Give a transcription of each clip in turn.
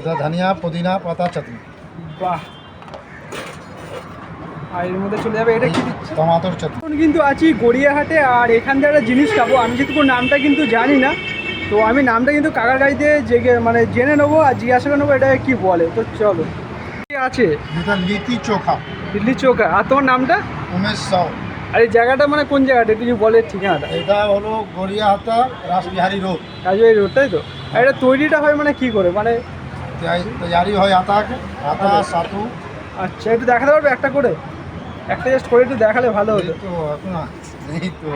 এটা ধনিয়া পুদিনা পাতা চাটনি। বাহ। আর এর মধ্যে চলে যাবে এটা কি দিচ্ছে? টমাটোর চাটনি। কিন্তু আছি গড়িয়াহাটে আর এখান থেকে একটা জিনিস খাব। আমি যেটুকু নামটা কিন্তু জানি না তো আমি নামটা কিন্তু কাকার গাড়িতে জেগে মানে জেনে নেব আর জিজ্ঞাসা করে নেব এটা কি বলে। তো চলো। কি আছে? এটা লিটি চোখা। দিল্লি চৌকা আর তোমার নামটা? উমেশ সাউ আর এই জায়গাটা মানে কোন জায়গাটা? একটু বলে ঠিকানাটা। এটা হলো গড়িয়াহাটা রাসবিহারি রোড। রাজবাড়ি রোড তাই তো? আর এটা তৈরিটা হয় মানে কি করে? মানে তৈরি হয় আটা আটা সাতু। আচ্ছা একটু দেখাতে পারবে একটা করে? একটা জাস্ট করে একটু দেখালে ভালো হতো। এই তো এখন এই তো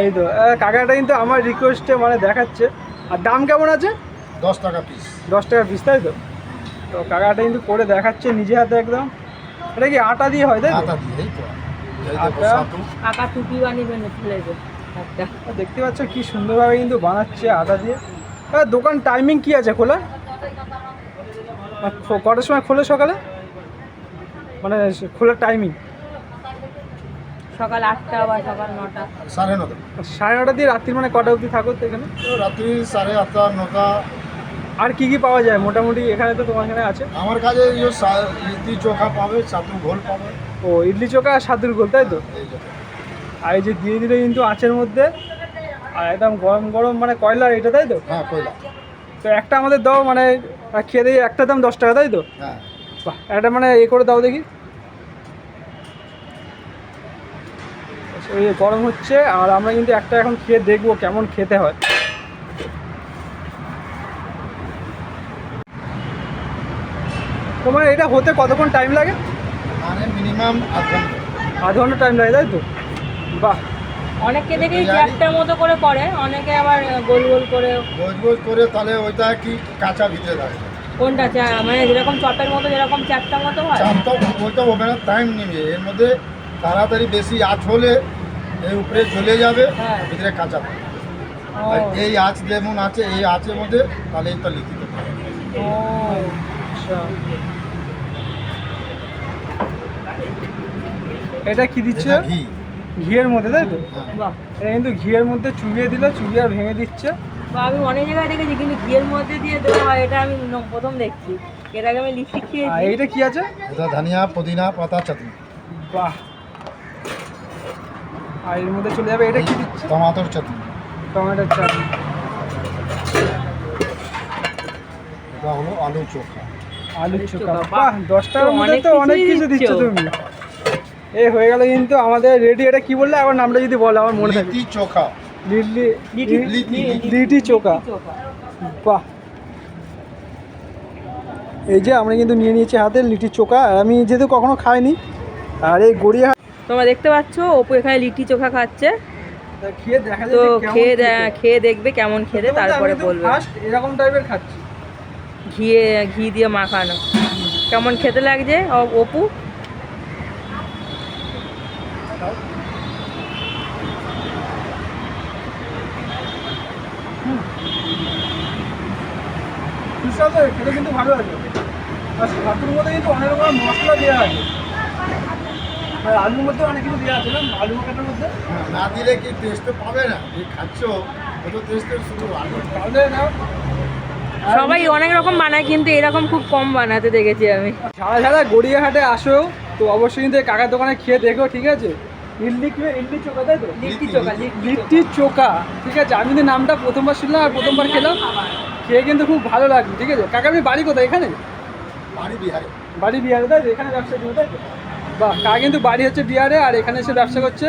এই তো কাকাটা কিন্তু আমার রিকোয়েস্টে মানে দেখাচ্ছে। আর দাম কেমন আছে? দশ টাকা পিস দশ টাকা পিস তাই তো? তো কাকাটা কিন্তু করে দেখাচ্ছে নিজে হাতে একদম। এটা কি আটা দিয়ে হয় তাই আটা দিয়ে এই তো আটা। সাতু। টুপি বানিয়ে ফেলেছে দেখতে পাচ্ছ কি সুন্দরভাবে কিন্তু বানাচ্ছে আটা দিয়ে। আর দোকান টাইমিং কি আছে খোলা? কটার সময় খোলে সকালে? মানে খোলার টাইমিং সকাল আটটা বা সকাল নটা। সাড়ে নটা। সাড়ে নটা দিয়ে রাত্রির মানে কটা অবধি থাকো তো এখানে? তো রাত্রি সাড়ে আটটা নটা। আর কি কি পাওয়া যায়? মোটামুটি এখানে তো তোমার এখানে আছে? আমার কাছে লিটি চোখা পাবে ঘোল পাবে। ও ইডলি চোখা আর সাদুর গোল তাই তো? আর এই যে দিয়ে দিলে কিন্তু আঁচের মধ্যে আর একদম গরম গরম মানে কয়লার এটা তাই তো? হ্যাঁ কয়লা। তো একটা আমাদের দাও মানে খেয়ে দিয়ে একটা দাম দশ টাকা তাই তো? হ্যাঁ। বাহ একটা মানে এ করে দাও দেখি। যে গরম হচ্ছে আর আমরা কিন্তু একটা এখন খেয়ে দেখব কেমন খেতে হয়। তোমার এটা হতে কতক্ষণ টাইম লাগে? মানে মিনিমাম আধ ঘণ্টা। আধ ঘণ্টা টাইম লাগে তাই তো? বাহ। অনেককে দেখেই চ্যাপটার মতো করে করে অনেকে আবার গোল গোল করে। গোজ গোজ করে তাহলে ওইটা কি কাঁচা ভিতরে থাকে কোনটা চা- মানে যেরকম চপের মতো যেরকম চ্যাপটার মতো হয়? চাপটা ওইটা ওভেনের টাইম নেবে। এর মধ্যে তাড়াতাড়ি বেশি আঁচ হলে এই উপরে জ্বলে যাবে হ্যাঁ। ভিতরে কাঁচা থাকবে। ও, আর এই আঁচ যেমন আছে এই আঁচের মধ্যে তাহলে এটা লিখিত ও, আচ্ছা। এটা কি দিচ্ছে? এটা ঘি। ঘিয়ের মধ্যে তাই তো। বাহ। এটা কিন্তু ঘিয়ের মধ্যে চুবিয়ে দিলে চুবিয়ে আর ভেঙে দিচ্ছে। বা আমি অনেক জায়গায় দেখেছি কিন্তু ঘিয়ের মধ্যে দিয়ে দেওয়া হয় এটা আমি ন- প্রথম দেখছি। এর আগে আমি লিপস্টিক আর খেয়েছি এইটা কি আছে? এটা ধনিয়া পুদিনা পাতা চাটনি। বাহ। আর এর মধ্যে চলে যাবে এটা কি দিচ্ছে? টমাটোর চাটনি। টমেটোর চাটনি। এটা হলো আলু চোখা। আলুর চোখা। চোখা, বাহ দশ টাকার মধ্যে অনেক তো অনেক কিছুই কিছু দিচ্ছ দিচ্ছ। তুমি। এই হয়ে গেল কিন্তু আমাদের রেডি এটা কি বললে? আবার নামটা যদি বলো আমার মনে থাকে। চোখা। লিটি- চোখা। বাহ। এই যে আমরা কিন্তু নিয়ে নিয়েছি হাতে লিটি চোখা আর আমি যেহেতু কখনো খাইনি আর এই গড়িয়া তোমরা দেখতে পাচ্ছ অপু এখানে লিটি চোখা খাচ্ছে। খেয়ে তো খেয়ে খেয়ে দেখবে কেমন খেতে তারপরে বলবে। এরকম টাইপের খাচ্ছি। ঘিয়ে ঘি দিয়ে মাখানো। কেমন খেতে লাগছে অ- অপু হিসাবে খেতে কিন্তু ভালো আছে আর ছাতুর মধ্যে কিন্তু অনেক রকম মশলা দেওয়া আছে। আর আলুর মধ্যে অনেক কিছু দেওয়া আছে না আলু মধ্যে? না দিলে কি টেস্ট পাবে না? এই খাচ্ছ ওটা টেস্টের শুধু আলু। তাহলে না। সবাই অনেক রকম বানায় কিন্তু এরকম খুব কম বানাতে দেখেছি আমি। যারা যারা গড়িয়াহাটে আসো তো অবশ্যই কিন্তু কাকার দোকানে খেয়ে দেখো ঠিক আছে? লিট্টি চোকা ঠিক আছে আমি কিন্তু নামটা প্রথমবার শুনলাম আর প্রথমবার খেলাম। খেয়ে কিন্তু খুব ভালো লাগবে ঠিক আছে? কাকা আমি বাড়ি কোথায় এখানে? বাড়ি বিহারে। বাড়ি বিহারে তাই এখানে ব্যবসা করব তাই বাহ কাকা কিন্তু বাড়ি হচ্ছে বিহারে আর এখানে এসে ব্যবসা করছে।